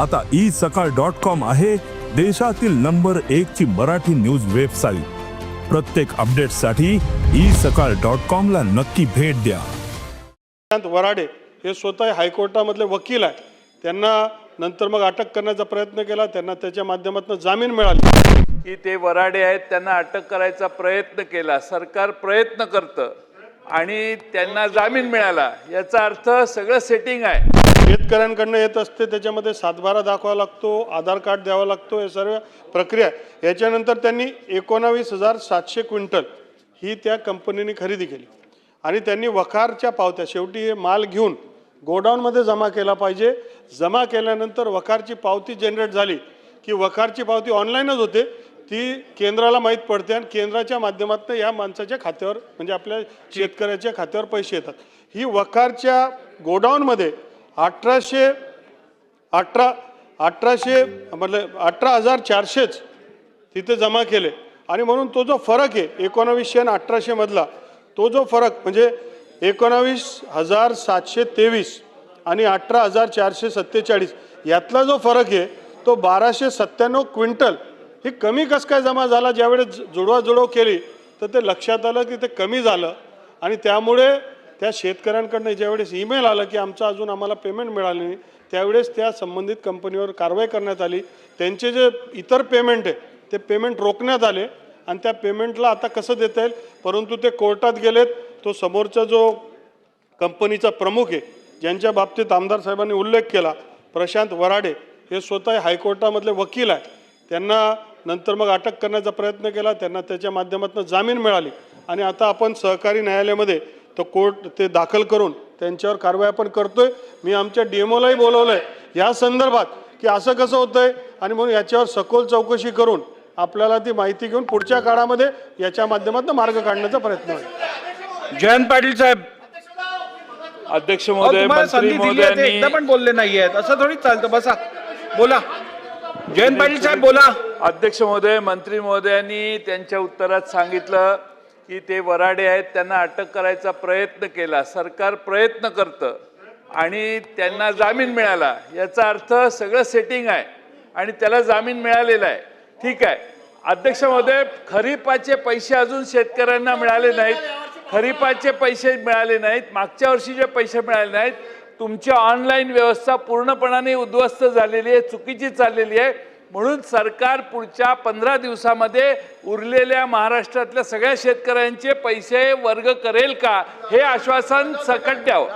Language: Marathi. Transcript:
आता ई सकाळ डॉट कॉम आहे देशातील नंबर एक ची मराठी न्यूज वेबसाईट. प्रत्येक अपडेटसाठी ई सकाळ डॉट कॉम ला नक्की भेट द्या. वराडे हे स्वतः हायकोर्टामधले वकील आहे त्यांना नंतर मग अटक करण्याचा प्रयत्न केला त्यांना त्याच्या माध्यमातून जामीन मिळाली. की ते वराडे आहेत त्यांना अटक करायचा प्रयत्न केला सरकार प्रयत्न करतं आणि त्यांना जामीन मिळाला. याचा अर्थ सगळं सेटिंग आहे. शेतकऱ्यांकडनं येत असते त्याच्यामध्ये सातबारा दाखवावा लागतो आधार कार्ड द्यावा लागतो हे सर्व प्रक्रिया. याच्यानंतर त्यांनी एकोणावीस हजार सातशे क्विंटल ही त्या कंपनीने खरेदी केली. आणि त्यांनी वखारच्या पावत्या शेवटी हे माल घेऊन गोडाऊनमध्ये जमा केला पाहिजे. जमा केल्यानंतर वखारची पावती जनरेट झाली की वखारची पावती ऑनलाईनच होते. ती केंद्राला माहीत पडते आणि केंद्राच्या माध्यमातून या माणसाच्या खात्यावर म्हणजे आपल्या शेतकऱ्याच्या खात्यावर पैसे येतात. ही वखारच्या गोडाऊनमध्ये अठराशे अठरा अठराशे मतलब अठरा हजार चारशेच तिथे जमा केले. आणि म्हणून तो जो फरक आहे एकोणावीसशे आणि अठराशेमधला तो जो फरक म्हणजे एकोणावीस हजार सातशे तेवीस आणि अठरा हजार चारशे सत्तेचाळीस यातला जो फरक आहे तो बाराशे सत्त्याण्णव क्विंटल. ही कमी कस काय जमा झाला? ज्यावेळेस जुडवाजुडव केली तर ते लक्षात आलं की ते कमी झालं. आणि त्यामुळे त्या शेतकऱ्यांकडनं ज्यावेळेस ईमेल आलं की आमचं अजून आम्हाला पेमेंट मिळालं नाही त्यावेळेस त्या संबंधित कंपनीवर कारवाई करण्यात आली. त्यांचे जे इतर पेमेंट आहे ते पेमेंट रोखण्यात आले आणि त्या पेमेंटला आता कसं देता येईल? परंतु ते कोर्टात गेलेत. तो समोरचा जो कंपनीचा प्रमुख आहे ज्यांच्या बाबतीत आमदार साहेबांनी उल्लेख केला प्रशांत वराडे हे स्वतः हायकोर्टामधले वकील आहे त्यांना नंतर मग अटक करण्याचा प्रयत्न केला त्यांना त्याच्या माध्यमातून जामीन मिळाली. आणि आता आपण सहकारी न्यायालयामध्ये तो कोर्ट ते दाखल करून त्यांच्यावर कारवाई आपण करतोय. मी आमच्या डी एम ओलाही बोलवलं आहे या संदर्भात की असं कसं होतंय आणि म्हणून याच्यावर सखोल चौकशी करून आपल्याला ती माहिती घेऊन पुढच्या काळामध्ये याच्या माध्यमातून मार्ग काढण्याचा प्रयत्न होईल. जयंत पाटील साहेब. अध्यक्ष महोदय मंत्री आहे एकदा पण बोलले नाहीयेत असं थोडीच चालतं. बसा. बोला. जयंत पाटील साहेब बोला. अध्यक्ष महोदय मंत्री महोदयांनी त्यांच्या उत्तरात सांगितलं की ते वराडे आहेत त्यांना अटक करायचा प्रयत्न केला. सरकार प्रयत्न करतं. आणि त्यांना जामीन मिळाला. याचा अर्थ सगळं सेटिंग आहे. आणि त्याला जामीन मिळालेला आहे. ठीक आहे. अध्यक्ष महोदय खरीपाचे पैसे अजून शेतकऱ्यांना मिळाले नाहीत. खरीपाचे पैसे मिळाले नाहीत. मागच्या वर्षी जे पैसे मिळाले नाहीत तुमची ऑनलाईन व्यवस्था पूर्णपणाने उद्ध्वस्त झालेली आहे चुकीची चाललेली आहे. म्हणून सरकार पुढच्या पंधरा दिवसामध्ये उरलेल्या महाराष्ट्रातल्या सगळ्या शेतकऱ्यांचे पैसे वर्ग करेल का? हे आश्वासन सकट द्यावं.